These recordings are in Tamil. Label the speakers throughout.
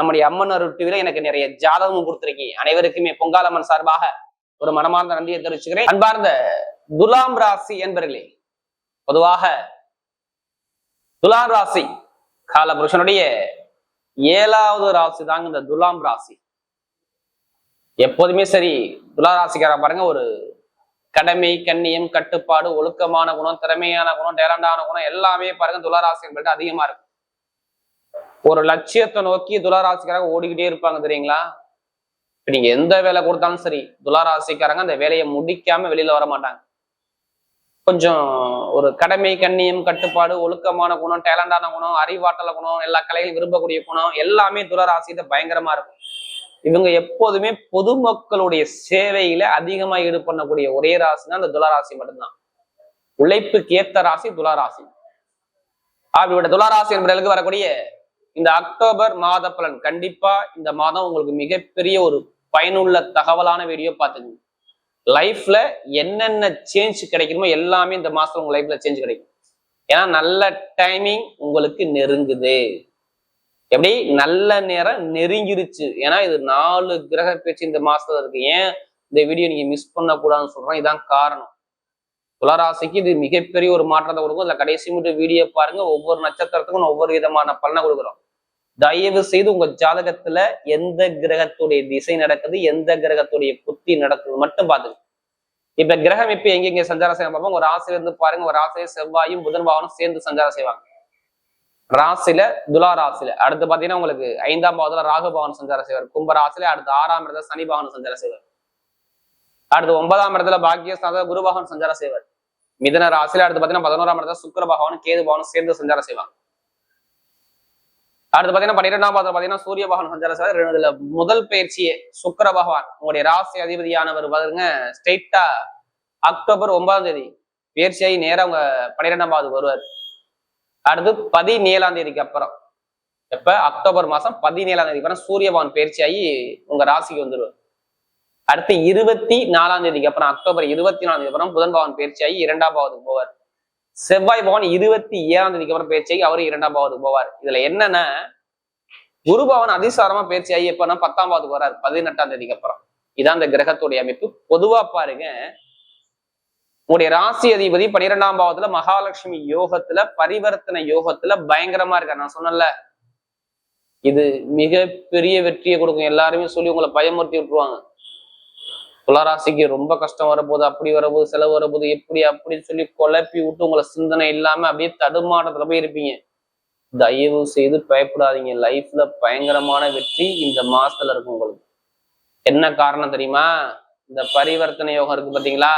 Speaker 1: நம்முடைய அம்மன் அருள் டிவில எனக்கு நிறைய ஜாதகமும் கொடுத்துருக்கீங்க அனைவருக்குமே பொங்காலம்மன் சார்பாக ஒரு மனமார்ந்த நன்றியை தெரிவிச்சுக்கிறேன். அன்பார்ந்த துலாம் ராசி என்பர்களே பொதுவாக துலாம் ராசி கால புருஷனுடைய ஏழாவது ராசி தாங்க இந்த துலாம் ராசி. எப்போதுமே சரி துலா ராசிக்கார பாருங்க ஒரு கடமை கண்ணியம் கட்டுப்பாடு ஒழுக்கமான குணம் திறமையான குணம் டேலண்டான குணம் எல்லாமே பாருங்க துலா ராசி என்பது அதிகமா இருக்கும். ஒரு லட்சியத்தை நோக்கி துளாராசிக்காரங்க ஓடிக்கிட்டே இருப்பாங்க தெரியுங்களா? இப்ப நீங்க எந்த வேலை கொடுத்தாலும் சரி துளாராசிக்காரங்க அந்த வேலையை முடிக்காம வெளியில வர மாட்டாங்க. கொஞ்சம் ஒரு கடமை கண்ணியம் கட்டுப்பாடு ஒழுக்கமான குணம் டேலண்டான குணம் அறிவாற்றல குணம் எல்லா கலைகளும் விரும்பக்கூடிய குணம் எல்லாமே துளராசிட்ட பயங்கரமா இருக்கும். இவங்க எப்போதுமே பொதுமக்களுடைய சேவையில அதிகமா ஈடுபடக்கூடிய ஒரே ராசினா அந்த துளராசி மட்டும்தான். உழைப்புக்கு ஏத்த ராசி துளராசி. அப்படிப்பட்ட துளராசி என்பவர்களுக்கு வரக்கூடிய இந்த அக்டோபர் மாத பலன். கண்டிப்பா இந்த மாதம் உங்களுக்கு மிகப்பெரிய ஒரு பயனுள்ள தகவலான வீடியோ பார்த்துக்கோங்க. லைஃப்ல என்னென்ன சேஞ்ச் கிடைக்கணுமோ எல்லாமே இந்த மாசத்துல உங்க லைஃப்ல சேஞ்ச் கிடைக்கும். ஏன்னா நல்ல டைமிங் உங்களுக்கு நெருங்குது. எப்படி? நல்ல நேரம் நெருங்கிருச்சு. ஏன்னா இது நாலு கிரக பேச்சு இந்த மாசத்துல இருக்கு. ஏன் இந்த வீடியோ நீங்க மிஸ் பண்ணக்கூடாதுன்னு சொல்றேன் இதான் காரணம். துளராசிக்கு இது மிகப்பெரிய ஒரு மாற்றத்தை கொடுக்கும். இதுல கடைசி மட்டும் வீடியோ பாருங்க. ஒவ்வொரு நட்சத்திரத்துக்கும் ஒவ்வொரு விதமான பலனை கொடுக்குறோம். தயவு செய்து உங்க ஜாதகத்துல எந்த கிரகத்துடைய திசை நடக்குது எந்த கிரகத்துடைய புத்தி நடக்குது மட்டும் பாத்துங்க இப்ப கிரகம் இப்ப எங்க எங்க சஞ்சாரம் செய்ய பார்ப்போம் ஒரு ராசியில இருந்து பாருங்க. ஒரு ராசியில செவ்வாயும் புதன் பாவனும் சேர்ந்து சஞ்சாரம் செய்வாங்க. ராசில துலா ராசில. அடுத்து பாத்தீங்கன்னா உங்களுக்கு ஐந்தாம் பாவத்துல ராகு பவன் சஞ்சாரம் செய்வார். கும்ப ராசில அடுத்து ஆறாம் இடத்துல சனி பவன் சஞ்சாரம் செய்வார். அடுத்து ஒன்பதாம் இடத்துல பாக்கியஸ்தான குரு பகவான் சஞ்சாரம் செய்வார். மிதன ராசியில அடுத்து பாத்தீங்கன்னா பதினோராம் இடத்துல சுக்கர பகவானும் கேது பகவானும் சேர்ந்து சஞ்சாரம் செய்வாங்க. அடுத்து பாத்தீங்கன்னா பன்னிரெண்டாம் பாதத்துல பாத்தீங்கன்னா சூரிய பகவான் சஞ்சாரம் செய்வார். முதல் பயிற்சியே சுக்கர பகவான். உங்களுடைய ராசி அதிபதியானவர் பாருங்க ஸ்ட்ரெயிட்டா அக்டோபர் ஒன்பதாம் தேதி. பயிற்சியாகி நேரா அவங்க பன்னிரெண்டாம் பாவத்துக்கு வருவார். அடுத்து பதினேழாம் தேதிக்கு அப்புறம். எப்ப? அக்டோபர் மாசம் பதினேழாம் தேதிக்கு அப்புறம் சூரிய பகவான் பயிற்சியாகி உங்க ராசிக்கு வந்துருவார். அடுத்து இருபத்தி நாலாம் தேதிக்கு அப்புறம் அக்டோபர் இருபத்தி நாலாம் தேதி அப்புறம் புதன் பவன் பயிற்சியாகி இரண்டாம் பாவத்துக்கு போவார். செவ்வாய் பவன் இருபத்தி ஏழாம் தேதிக்கு அப்புறம் பயிற்சியாகி அவரும் இரண்டாம் பாவத்துக்கு போவார். இதுல என்னன்னா குரு பவன் அதிசாரமா பயிற்சியாகி எப்பன்னா பத்தாம் பாவத்துக்கு வராரு பதினெட்டாம் தேதிக்கு அப்புறம். இதான் இந்த கிரகத்துடைய அமைப்பு. பொதுவா பாருங்க உங்களுடைய ராசி அதிபதி பன்னிரெண்டாம் பாவத்துல மகாலட்சுமி யோகத்துல பரிவர்த்தனை யோகத்துல பயங்கரமா இருக்காரு. நான் சொன்னேன்ல இது மிக பெரிய வெற்றியை கொடுக்கும். எல்லாருமே சொல்லி உங்களை பயமுறுத்தி விட்டுருவாங்க. துளாராசிக்கு ரொம்ப கஷ்டம் வரப்போகுது அப்படி வரப்போகுது செலவு வரப்போகுது எப்படி அப்படின்னு சொல்லி குழப்பி விட்டு உங்களை சிந்தனை இல்லாம அப்படியே தடுமாட்டத்துல போய் இருப்பீங்க. தயவு செய்து பயப்படாதீங்க. லைஃப்ல பயங்கரமான வெற்றி இந்த மாசத்துல இருக்கும் உங்களுக்கு. என்ன காரணம் தெரியுமா? இந்த பரிவர்த்தனை யோகம் இருக்கு பாத்தீங்களா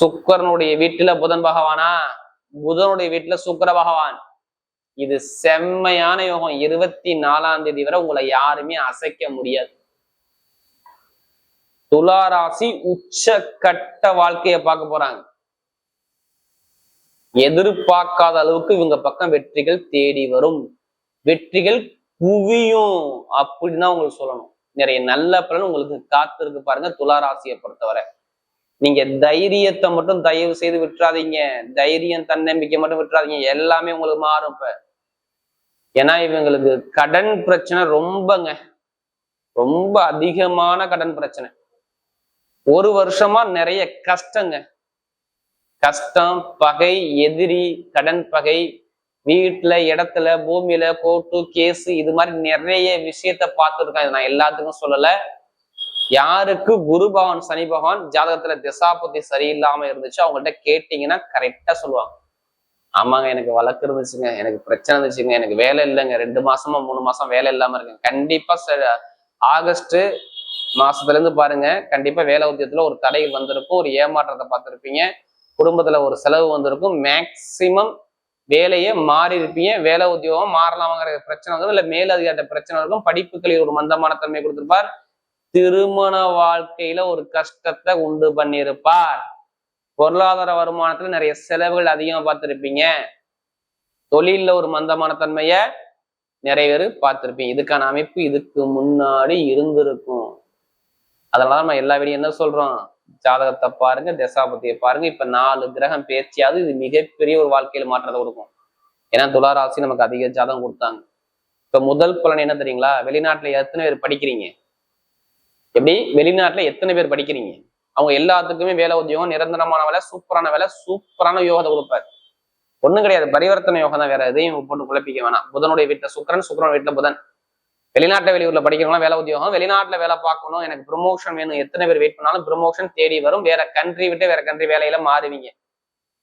Speaker 1: சுக்கரனுடைய வீட்டுல புதன் பகவானா? புதனுடைய வீட்டுல சுக்கர பகவான். இது செம்மையான யோகம். இருபத்தி நாலாம் தேதி வரை உங்களை யாருமே அசைக்க முடியாது. துளாராசி உச்சக்கட்ட வாழ்க்கைய பார்க்க போறாங்க. எதிர்பார்க்காத அளவுக்கு இவங்க பக்கம் வெற்றிகள் தேடி வரும். வெற்றிகள் குவியும் அப்படின்னு தான் உங்களுக்கு சொல்லணும். நிறைய நல்ல பலன் உங்களுக்கு காத்திருக்கு பாருங்க துளாராசியை பொறுத்தவரை. நீங்க தைரியத்தை மட்டும் தயவு செய்து விட்டுறாதீங்க. தைரியம் தன்னம்பிக்கை மட்டும் விட்டுறாதீங்க. எல்லாமே உங்களுக்கு மாறும் இப்ப. ஏன்னா இவங்களுக்கு கடன் பிரச்சனை ரொம்பங்க. ரொம்ப அதிகமான கடன் பிரச்சனை. ஒரு வருஷமா நிறைய கஷ்டங்க. கஷ்டம் பகை எதிரி கடன் பகை வீட்டுல இடத்துல பூமியில கோர்ட்டு கேஸ் இது மாதிரி நிறைய விஷயத்த பார்த்துருக்கேன். நான் எல்லாத்துக்கும் சொல்லல. யாருக்கு குரு பகவான் சனி பகவான் ஜாதகத்துல திசாபுத்தி சரியில்லாம இருந்துச்சு அவங்கள்ட்ட கேட்டீங்கன்னா கரெக்டா சொல்லுவாங்க. ஆமாங்க எனக்கு வழக்கு இருந்துச்சுங்க எனக்கு பிரச்சனை இருந்துச்சுங்க எனக்கு வேலை இல்லைங்க. ரெண்டு மாசமா மூணு மாசம் வேலை இல்லாம இருக்கேன். கண்டிப்பா ச- ஆகஸ்ட் மாசத்துல இருந்து பாருங்க கண்டிப்பா வேலை உத்தியத்தில் ஒரு தடை வந்திருக்கும் ஒரு ஏமாற்றத்தை பார்த்திருப்பீங்க. குடும்பத்துல ஒரு செலவு வந்திருக்கும். மேக்சிமம் வேலையை மாறி இருப்பீங்க. வேலை உத்தியோகம் மாறலாமாங்கிற பிரச்சனை வந்து இல்ல மேலதிகாரிட்ட பிரச்சனை இருக்கும் படிப்புகளில் ஒரு மந்தமான தன்மை கொடுத்திருப்பார். திருமண வாழ்க்கையில ஒரு கஷ்டத்தை உண்டு பண்ணியிருப்பார். பொருளாதார வருமானத்துல நிறைய செலவுகள் அதிகமா பார்த்திருப்பீங்க. தொழில்ல ஒரு மந்தமான தன்மைய நிறைய பேர் பார்த்திருப்பீங்க. இதுக்கான அமைப்பு இதுக்கு முன்னாடி இருந்திருக்கும். அதனால நம்ம எல்லா வீடியும் என்ன சொல்றோம்? ஜாதகத்தை பாருங்க தசாபதியை பாருங்க. இப்ப நாலு கிரகம் பேச்சியாவது இது மிகப்பெரிய ஒரு வாழ்க்கையில மாற்றத்தை கொடுக்கும். ஏன்னா துளாராசி நமக்கு அதிக ஜாதகம் கொடுத்தாங்க. இப்ப முதல் பலன் என்ன தெரியுங்களா? வெளிநாட்டுல எத்தனை பேர் படிக்கிறீங்க? எப்படி? வெளிநாட்டுல எத்தனை பேர் படிக்கிறீங்க? அவங்க எல்லாத்துக்குமே வேலை உத்தியோகம் நிரந்தரமான வேலை சூப்பரான வேலை சூப்பரான யோகத்தை கொடுப்பாரு. ஒண்ணும் கிடையாது. பரிவர்த்தனை யோகம் தான் வேற எதையும் போட்டு குழப்பிக்க வேணாம். புதனுடைய வீட்டுல சுக்கரன் சுக்கரன் வீட்டுல புதன். வெளிநாட்டில் வெளியூர்ல படிக்கிறவங்க வேலை உத்தியோகம் வெளிநாட்டில் வேலை பார்க்கணும். எனக்கு ப்ரொமோஷன் வேணும். எத்தனை பேர் வெயிட் பண்ணாலும் ப்ரொமோஷன் தேடி வரும். வேற கண்ட்ரி விட்டு வேற கண்ட்ரி வேலையில மாறுவீங்க.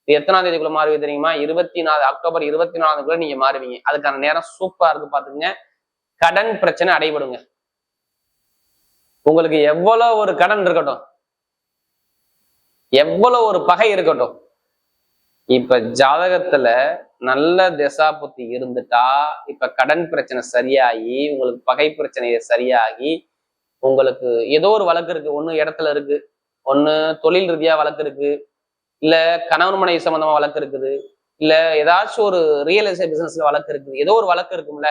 Speaker 1: இது எத்தனாம் தேதிக்குள்ள மாறுவீங்க தெரியுமா? இருபத்தி நாலு அக்டோபர் இருபத்தி நாலுக்குள்ள நீங்க மாறுவீங்க. அதுக்கான நேரம் சூப்பரா இருக்கு பாத்துக்கங்க கடன் பிரச்சனை அடைபடுங்க. உங்களுக்கு எவ்வளவு ஒரு கடன் இருக்கட்டும். எவ்வளவு ஒரு பகை இருக்கட்டும். இப்ப ஜாதகத்துல நல்ல திசா புத்தி இருந்துட்டா இப்ப கடன் பிரச்சனை சரியாகி உங்களுக்கு பகை பிரச்சனை சரியாகி உங்களுக்கு ஏதோ ஒரு வழக்கு இருக்கு. ஒன்று இடத்துல இருக்கு ஒன்று தொழில் ரீதியா வழக்கு இருக்கு இல்ல கணவன் மனைவி சம்பந்தமா வழக்கு இருக்குது இல்ல ஏதாச்சும் ஒரு ரியல் எஸ்டேட் பிசினஸ்ல வழக்கு இருக்குது. ஏதோ ஒரு வழக்கு இருக்கும்ல.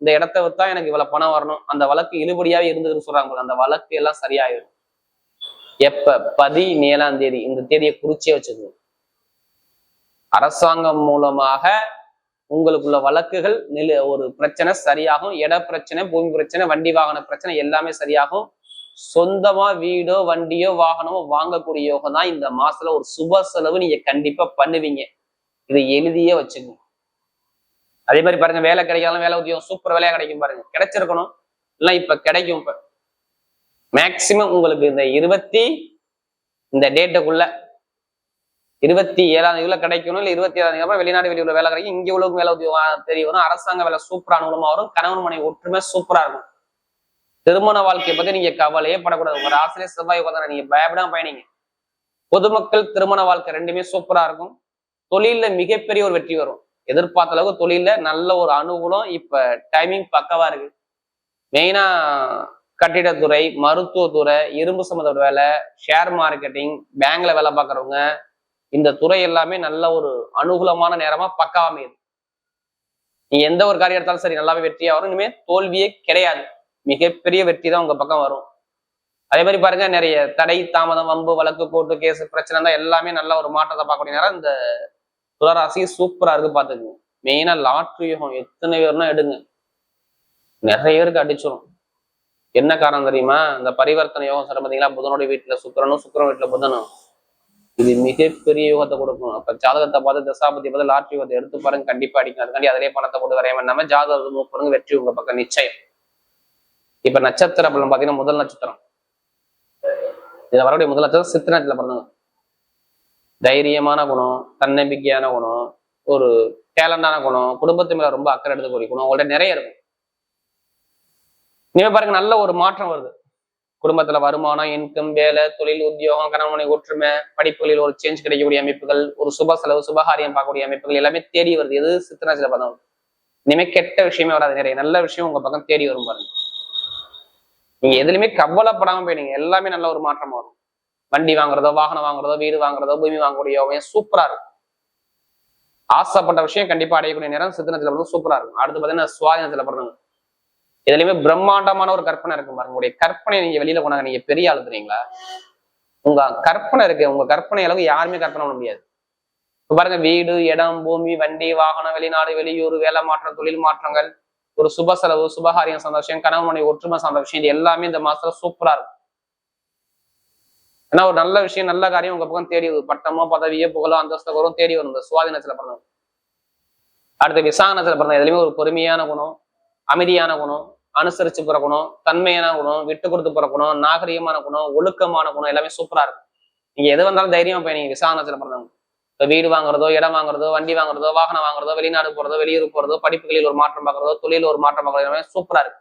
Speaker 1: இந்த இடத்த வித்தா எனக்கு இவ்வளவு பணம் வரணும். அந்த வழக்கு இழுபடியாவே இருந்ததுன்னு சொல்றாங்க அந்த வழக்கு எல்லாம் சரியாயிடும் எப்ப? பதினேழாம் தேதி. இந்த தேதியை குறிச்சே வச்சுக்கணும். அரசாங்கம் மூலமாக உங்களுக்குள்ள வழக்குகள் நில ஒரு பிரச்சனை சரியாகும் இட பிரச்சனை பூமி பிரச்சனை வண்டி வாகன பிரச்சனை எல்லாமே சரியாகும். சொந்தமா வீடோ வண்டியோ வாகனமோ வாங்கக்கூடிய யோகம் தான் இந்த மாசத்துல ஒரு சுப செலவு நீங்க கண்டிப்பா பண்ணுவீங்க. இதை எழுதியே வச்சுக்கணும். அதே மாதிரி பாருங்க வேலை கிடைக்காலும் வேலை உத்தியோகம் சூப்பர் வேலையா கிடைக்கும் பாருங்க. கிடைச்சிருக்கணும். இல்லை இப்ப கிடைக்கும் இப்ப. மேக்சிமம் உங்களுக்கு இந்த இருபத்தி இந்த டேட்டுக்குள்ள இருபத்தி ஏழாம் தேதியில கிடைக்கணும் இல்ல இருபத்தி ஏழாம் தேதி அப்புறம் வெளிநாடு வெளியூர்ல வேலை கிடைக்கும். இங்கே உள்ளவங்க வேலை உதவி தெரிய வரும். அரசாங்க வேலை சூப்பரா அனுகூலமா வரும். கணவன் மனை ஒற்றுமை சூப்பரா இருக்கும். திருமண வாழ்க்கையை பத்தி நீங்க கவலையே படக்கூடாது. உங்க ஆசிரியர் செவ்வாய் உட்காந்து நீங்க பயப்படாம பயணிங்க. பொதுமக்கள் திருமண வாழ்க்கை ரெண்டுமே சூப்பரா இருக்கும். தொழில்ல மிகப்பெரிய ஒரு வெற்றி வரும். எதிர்பார்த்த அளவுக்கு தொழில நல்ல ஒரு அனுகூலம் இப்ப டைமிங் பக்கவா இருக்கு. மெயினா கட்டிடத்துறை மருத்துவத்துறை இரும்பு சம்மந்த வேலை ஷேர் மார்க்கெட்டிங் பேங்க்ல வேலை பார்க்குறவங்க இந்த துறை எல்லாமே நல்ல ஒரு அனுகூலமான நேரமா பக்காவா அமையுது. நீ எந்த ஒரு காரியம் எடுத்தாலும் சரி நல்லாவே வெற்றியா வரும். இனிமே தோல்வியே கிடையாது. மிகப்பெரிய வெற்றி தான் உங்க பக்கம் வரும். அதே மாதிரி பாருங்க நிறைய தடை தாமதம் வம்பு வழக்கு கோர்ட்டு கேஸ் பிரச்சனை தான் எல்லாமே நல்ல ஒரு மாற்றத்தை பார்க்கக்கூடிய நேரம். இந்த துளராசி சூப்பரா இருக்கு பாத்துக்குங்க மெயினா லாட்ரி யோகம். எத்தனை பேர்னா எடுங்க. நிறைய பேருக்கு அடிச்சிடும் என்ன காரணம் தெரியுமா? இந்த பரிவர்த்தனை யோகம் சொல்ல பார்த்தீங்களா புதனுடைய வீட்டுல சுக்கிரனும் சுக்கிரன் வீட்டுல புதனும். இது மிகப்பெரிய யோகத்தை கொடுக்கும் அப்ப ஜாதகத்தை பார்த்து தசாபதி பார்த்து லாட்ரி யோகத்தை எடுத்து பாருங்க. கண்டிப்பா அடிக்கும் அதுக்காண்டி அதிலே பணத்தை போட்டு வரைய வேண்டாம ஜாதகத்தை மூவ் வெற்றி உங்க பக்கம் நிச்சயம். இப்ப நட்சத்திர பலன் பாத்தீங்கன்னா முதல் நட்சத்திரம். இதுல வரக்கூடிய முதல் நட்சத்திரம் சித்திர நட்சத்திரம் பிறந்தவங்க. தைரியமான குணம் தன்னம்பிக்கையான குணம் ஒரு டேலண்டான குணம் குடும்பத்து மேல ரொம்ப அக்கறை எடுத்துக்கூடிய குணம் உங்கள்ட்ட நிறைய இருக்கும். நீங்க பாருங்க நல்ல ஒரு மாற்றம் வருது. குடும்பத்துல வருமானம் இன்கம் வேலை தொழில் உத்தியோகம் கணவனை ஒற்றுமை படிப்புகளில் ஒரு சேஞ்ச் கிடைக்கக்கூடிய அமைப்புகள் ஒரு சுப செலவு சுபகாரியம் பார்க்கக்கூடிய அமைப்புகள் எல்லாமே தேடி வருது. எது சித்தராஜில பதம் இனிமே கெட்ட விஷயமே வராது. நிறைய நல்ல விஷயம் உங்க பக்கம் தேடி வரும் பாருங்க. நீங்க எதுலையுமே கவலைப்படாம போயிடுங்க எல்லாமே நல்ல ஒரு மாற்றம் வரும். வண்டி வாங்குறதோ வாகனம் வாங்குறதோ வீடு வாங்குறதோ பூமி வாங்கக்கூடிய யோகம் சூப்பரா இருக்கும். ஆசைப்பட்ட விஷயம் கண்டிப்பா அடையக்கூடிய நேரம் சித்தனத்துல வந்து சூப்பரா இருக்கும். அடுத்து பாத்தீங்கன்னா சுவாதினத்துல பிறந்தவங்க இதுலயுமே பிரம்மாண்டமான ஒரு கற்பனை இருக்கு பாருங்க. உங்களுடைய கற்பனை நீங்க வெளியில கொண்டாங்க நீங்க பெரிய ஆளு தெரியுங்களா? உங்க கற்பனை இருக்கு. உங்க கற்பனை அளவுக்கு யாருமே கற்பனை பண்ண முடியாது. இப்ப பாருங்க வீடு இடம் பூமி வண்டி வாகனம் வெளிநாடு வெளியூர் வேலை மாற்றம் தொழில் மாற்றங்கள் ஒரு சுப செலவு சுபகாரியம் சந்தோஷம் கணவன் ஒற்றுமை சார்ந்த விஷயம் இது எல்லாமே இந்த மாசத்துல சூப்பரா இருக்கும். ஏன்னா ஒரு நல்ல விஷயம் நல்ல காரியம் உங்க பக்கம் தேடி வரும். பட்டமோ பதவியோ புகழோ அந்தஸ்து தேடி வரும். இந்த சுவாதினத்துல பிறந்தவங்க. அடுத்து விசாகனத்துல பிறந்த எதுலையுமே ஒரு பொறுமையான குணம். அமைதியான குணம் அனுசரிச்சு பிறக்கணும் குணம் தன்மையான குணம் விட்டு கொடுத்து பிறக்கணும் குணம் நாகரிகமான குணம் ஒழுக்கமான குணம் எல்லாமே சூப்பரா இருக்கும். நீங்க எது வந்தாலும் தைரியமா போய் நீங்க விசாரணத்துல பிறந்தவங்க இப்ப வீடு வாங்குறதோ இடம் வாங்குறதோ வண்டி வாங்குறதோ வாகனம் வாங்குறதோ வெளிநாடு போறதோ வெளியூர் போறதோ படிப்புகளில் ஒரு மாற்றம் பார்க்கறதோ தொழில் ஒரு மாற்றம் பார்க்கறதோ எல்லாமே சூப்பரா இருக்கு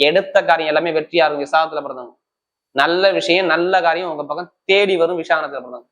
Speaker 1: எடுத்த காரியம் எல்லாமே வெற்றியா இருக்கும். விசாரணத்துல பிறந்தவங்க நல்ல விஷயம் நல்ல காரியம் உங்க பக்கம் தேடி வரும். விசாரணத்துல பிறந்தவங்க